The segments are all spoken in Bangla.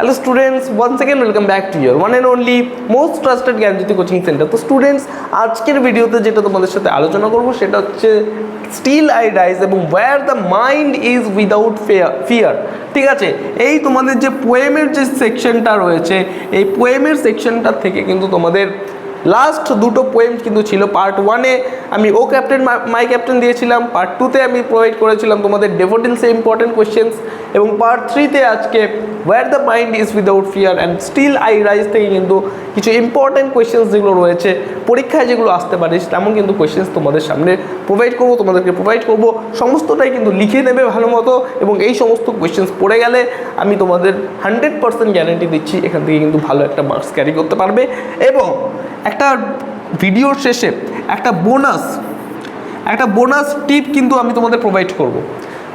Hello students one second welcome back to year one and only most trusted Gyanjyoti coaching centre তো স্টুডেন্টস আজকের ভিডিওতে যেটা তোমাদের সাথে আলোচনা করব, সেটা হচ্ছে স্টিল আই রাইজ এবং where the mind is without fair fear ঠিক আছে? এই তোমাদের যে পোয়েমের যে সেকশনটা রয়েছে, এই পোয়েমের সেকশনটার থেকে কিন্তু তোমাদের লাস্ট দুটো পোয়েম কিন্তু ছিল। পার্ট ওয়ানে আমি ও ক্যাপ্টেন মাই ক্যাপ্টেন দিয়েছিলাম। পার্ট টুতে আমি প্রোভাইড করেছিলাম তোমাদের ডেভোটিলসে ইম্পর্টেন্ট কোয়েশ্চেন্স এবং পার্ট থ্রিতে আজকে where the mind is without fear and still I rise থেকে কিন্তু কিছু ইম্পর্টেন্ট কোয়েশ্চেন্স যেগুলো রয়েছে, পরীক্ষায় যেগুলো আসতে পারে, তেমন কিন্তু কোয়েশ্চেন্স তোমাদের সামনে প্রোভাইড করব, তোমাদেরকে প্রোভাইড করব। সমস্তটাই কিন্তু লিখে নেবে ভালো মতো। এবং এই সমস্ত কোয়েশ্চেন্স পড়ে গেলে আমি তোমাদের হান্ড্রেড পার্সেন্ট গ্যারেন্টি দিচ্ছি, এখান থেকে কিন্তু ভালো একটা মার্কস ক্যারি করতে পারবে। এবং একটা ভিডিওর শেষে একটা বোনাস একটা বোনাস টিপ কিন্তু আমি তোমাদের প্রোভাইড করব।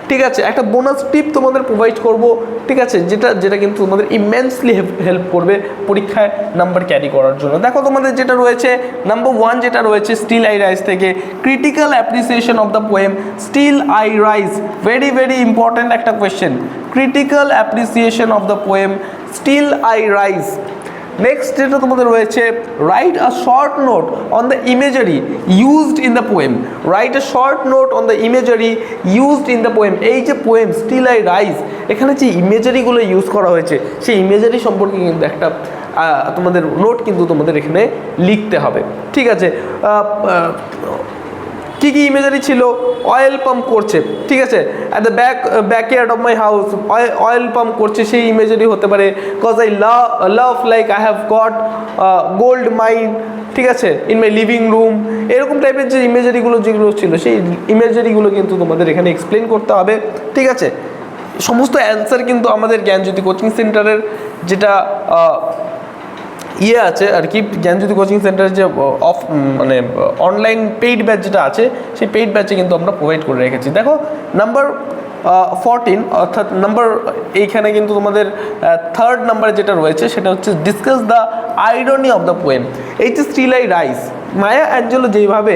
ঠিক আছে, একটা বোনাস টিপ তোমাদের প্রোভাইড করব, ঠিক আছে, যেটা যেটা কিন্তু তোমাদের ইমেন্সলি হেল্প করবে পরীক্ষায় নাম্বার ক্যারি করার জন্য। দেখো তোমাদের যেটা রয়েছে নাম্বার ওয়ান যেটা রয়েছে স্টিল আই রাইজ থেকে critical appreciation of the poem still I rise very very important একটা question critical appreciation of the poem still I rise next যেটা তোমাদের রয়েছে write a short note on the imagery used in the poem write a short note on the imagery used in the poem এই যে পোয়েম স্টিল আই রাইজ এখানে যে ইমেজারিগুলো ইউজ করা হয়েছে, সেই ইমেজারি সম্পর্কে কিন্তু একটা তোমাদের নোট কিন্তু তোমাদের এখানে লিখতে হবে। ঠিক আছে? কি কি ইমেজারি ছিল? অয়েল পাম্প করছে ঠিক আছে? At the back backyard of my house oil pump করছে সেই ইমেজারি হতে পারে। Cause I love like I have got gold mine ঠিক আছে? ইন মাই লিভিং রুম এরকম টাইপের যে ইমেজারিগুলো যেগুলো ছিল সেই ইমেজারিগুলো কিন্তু তোমাদের এখানে এক্সপ্লেন করতে হবে ঠিক আছে? সমস্ত অ্যান্সার কিন্তু আমাদের জ্ঞানজ্যোতি কোচিং সেন্টারের যেটা আহ, ইয়ে আছে আর কি, জ্ঞানজ্যোতি কোচিং সেন্টারের যে অফ মানে অনলাইন পেইড ব্যাচ যেটা আছে, সেই পেইড ব্যাচে কিন্তু আমরা প্রোভাইড করে রেখেছি। দেখো নাম্বার ফরটিন অর্থাৎ নাম্বার এইখানে কিন্তু তোমাদের থার্ড নাম্বার যেটা রয়েছে, সেটা হচ্ছে discuss the irony of the poem H S still I rise, Maya Angelou যেইভাবে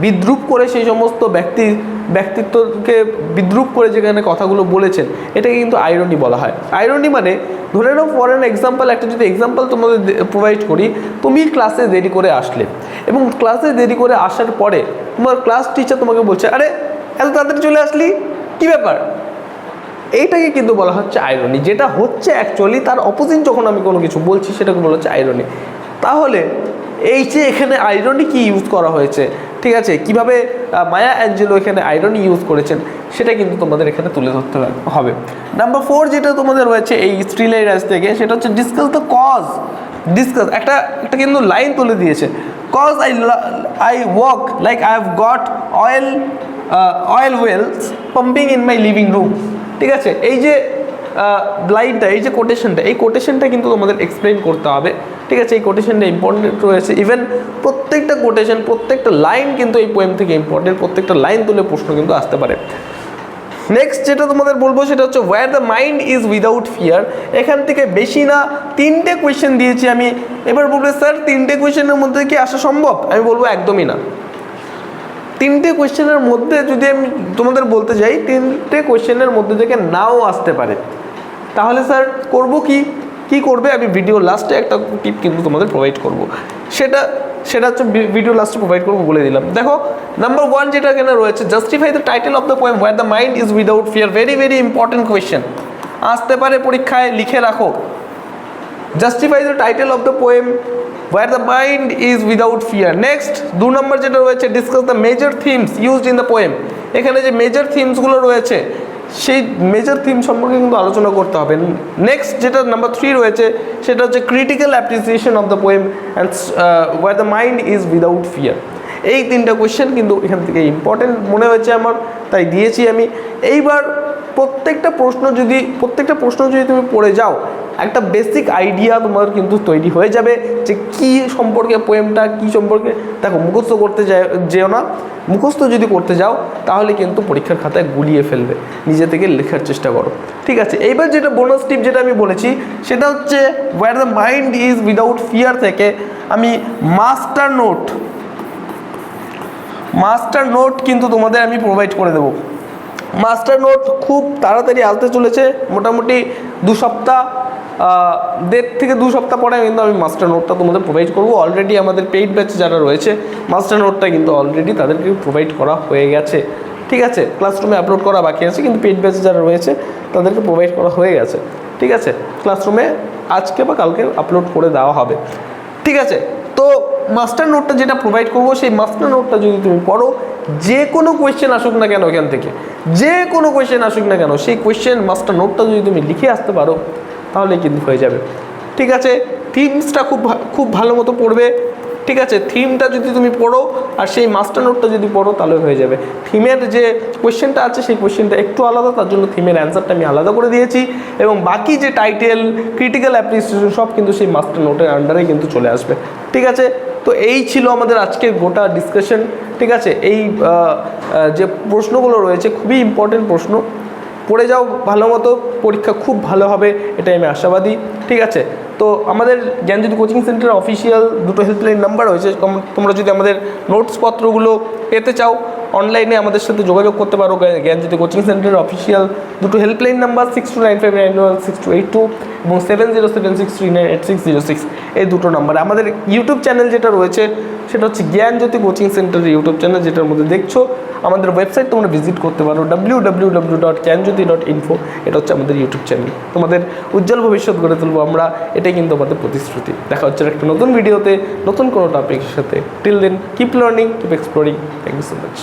বিদ্রুপ করে সেই সমস্ত ব্যক্তি, ব্যক্তিত্বকে বিদ্রুপ করে যেখানে কথাগুলো বলেছেন, এটাকে কিন্তু আইরনি বলা হয়। আইরনি মানে ধরে নাও ফর অ্যান এক্সাম্পল একটা যদি এক্সাম্পল তোমাদের প্রোভাইড করি, তুমি ক্লাসে দেরি করে আসলে। এবং ক্লাসে দেরি করে আসার পরে, তোমার ক্লাস টিচার তোমাকে বলছে, আরে, এত তাড়াতাড়ি চলে আসলি? কী ব্যাপার? এইটাকে কিন্তু বলা হচ্ছে আইরনি যেটা হচ্ছে অ্যাকচুয়ালি তার অপোজিট যখন আমি কোনো কিছু বলছি, সেটাকে বলা হচ্ছে আইরনি তাহলে, এই যে এখানে আইরনি কি ইউজ করা হয়েছে? ঠিক আছে, কীভাবে মায়া অ্যাঞ্জেলো এখানে আইরনি ইউজ করেছেন, সেটা কিন্তু তোমাদের এখানে তুলে ধরতে হবে নাম্বার ফোর যেটা তোমাদের রয়েছে এই স্ট্রিলের রাজ থেকে, সেটা হচ্ছে ডিসকাস দ্য কজ ডিসকাস একটা একটা কিন্তু লাইন তুলে দিয়েছে। Cause I I walk like I have got oil oil wells pumping in my living room ঠিক আছে, এই যে লাইনটা, এই যে কোটেশনটা এই কোটেশনটা কিন্তু তোমাদের এক্সপ্লেন করতে হবে। ঠিক আছে, এই কোটেশনটা ইম্পর্টেন্ট রয়েছে। ইভেন প্রত্যেকটা কোটেশন প্রত্যেকটা লাইন কিন্তু এই পোয়েম থেকে ইম্পর্টেন্ট প্রত্যেকটা লাইন তুলে প্রশ্ন কিন্তু আসতে পারে। নেক্সট যেটা তোমাদের বলব, সেটা হচ্ছে where the mind is without fear এখান থেকে বেশি না, তিনটে কোয়েশ্চেন দিয়েছি আমি। এবার বলবে, স্যার, তিনটে কোয়েশ্চেনের মধ্যে কি আসা সম্ভব? আমি বলব, একদমই না। তিনটে কোয়েশ্চেনের মধ্যে যদি আমি তোমাদের বলতে যাই, তিনটে কোয়েশ্চেনের মধ্যে থেকে নাও আসতে পারে। তাহলে স্যার করব কি? কি করবে? আমি ভিডিও লাস্টে একটা টিপ কিন্তু তোমাদের প্রোভাইড করব। সেটা সেটা হচ্ছে ভিডিও লাস্টে প্রোভাইড করব বলে দিলাম। দেখো নাম্বার ওয়ান যেটা কেন রয়েছে justify the title of the poem where the mind is without fear very very important question আসতে পারে পরীক্ষায়, লিখে রাখো। Justify the title of the poem where the mind is without fear next দু নম্বর যেটা রয়েছে discuss the major themes used in the poem এখানে যে মেজর থিমসগুলো রয়েছে সেই মেজর থিম সম্পর্কে কিন্তু আলোচনা করতে হবে। নেক্সট যেটা নাম্বার থ্রি রয়েছে, সেটা হচ্ছে critical appreciation of the poem and where the mind is without fear এই তিনটা কোয়েশ্চেন কিন্তু এখান থেকে ইম্পর্টেন্ট মনে হয়েছে আমার, তাই দিয়েছি আমি। এইবার প্রত্যেকটা প্রশ্ন যদি, প্রত্যেকটা প্রশ্ন যদি তুমি পড়ে যাও, একটা বেসিক আইডিয়া তোমার কিন্তু তৈরি হয়ে যাবে যে কি সম্পর্কে পোয়েমটা কি সম্পর্কে, দেখো মুখস্থ করতে যেও না, মুখস্থ যদি করতে যাও, তাহলে কিন্তু পরীক্ষার খাতায় গুলিয়ে ফেলবে, নিজে থেকে লেখার চেষ্টা করো। ঠিক আছে, এইবার যেটা বোনাস টিপ যেটা আমি বলেছি, সেটা হচ্ছে where the mind is without fear থেকে আমি মাস্টার নোট মাস্টার নোট কিন্তু তোমাদের আমি প্রোভাইড করে দেবো। মাস্টার নোট খুব তাড়াতাড়ি আসতে চলেছে, মোটামুটি দু সপ্তাহ দেড় থেকে দু সপ্তাহ পরে কিন্তু আমি মাস্টার নোটটা তোমাদের প্রোভাইড করব। অলরেডি আমাদের পেইড ব্যাচ যারা রয়েছে, মাস্টার নোটটা কিন্তু অলরেডি তাদেরকে প্রোভাইড করা হয়ে গেছে। ঠিক আছে? ক্লাসরুমে আপলোড করা বাকি আছে, কিন্তু পেইড ব্যাচে যারা রয়েছে, তাদেরকে প্রোভাইড করা হয়ে গেছে। ঠিক আছে? ক্লাসরুমে আজকে বা কালকে আপলোড করে দেওয়া হবে। ঠিক আছে? মাস্টার নোটটা যেটা প্রোভাইড করব, সেই মাস্টার নোটটা যদি তুমি পড়ো, যে কোনো কোয়েশ্চেন আসুক না কেন এখান থেকে, যে কোনো কোয়েশ্চেন আসুক না কেন, সেই কোয়েশ্চেন মাস্টার নোটটা যদি তুমি লিখে আসতে পারো, তাহলে কিন্তু হয়ে যাবে। ঠিক আছে? থিমসটা খুব খুব ভালো মতো পড়বে। ঠিক আছে? থিমটা যদি তুমি পড়ো, আর সেই মাস্টার নোটটা যদি পড়ো, তাহলে হয়ে যাবে। থিমের যে কোয়েশ্চেনটা আছে, সেই কোয়েশ্চেনটা একটু আলাদা, তার জন্য থিমের অ্যান্সারটা আমি আলাদা করে দিয়েছি। এবং বাকি যে টাইটেল ক্রিটিক্যাল অ্যাপ্রিসিয়েশন সব কিন্তু সেই মাস্টার নোটের আন্ডারে কিন্তু চলে আসবে। ঠিক আছে? তো এই ছিল আমাদের আজকের গোটা ডিসকাশন ঠিক আছে? এই যে প্রশ্নগুলো রয়েছে, খুবই ইম্পর্টেন্ট প্রশ্ন। পড়ে যাও ভালো মতো, পরীক্ষা খুব ভালো হবে, এটাই আমি আশাবাদী, ঠিক আছে? তো আমাদের জ্ঞানজ্যোতি কোচিং সেন্টারের অফিসিয়াল দুটো হেল্পলাইন নাম্বার রয়েছে তোমরা যদি আমাদের নোটস পত্রগুলো পেতে চাও অনলাইনে আমাদের সাথে যোগাযোগ করতে পারো, জ্ঞা- জ্ঞানজ্যোতি কোচিং সেন্টারের অফিসিয়াল দুটো helpline number six two nine five nine one six two eight two এবং seven zero seven six three nine eight six zero six এই দুটো নাম্বার আমাদের ইউটিউব চ্যানেল যেটা রয়েছে, সেটা হচ্ছে জ্ঞানজ্যোতি কোচিং সেন্টারের ইউটিউব চ্যানেল যেটার মধ্যে দেখছ। আমাদের ওয়েবসাইট তোমরা ভিজিট করতে পারো W W W dot Gyanjyoti dot info এটা হচ্ছে আমাদের ইউটিউব চ্যানেল তোমাদের উজ্জ্বল ভবিষ্যৎ গড়ে তুলবো আমরা। এটাই কিন্তু আমাদের প্রতিশ্রুতি। দেখা হচ্ছে একটা নতুন ভিডিওতে নতুন কোনো টপিকের সাথে। Till then keep learning keep exploring thank you so much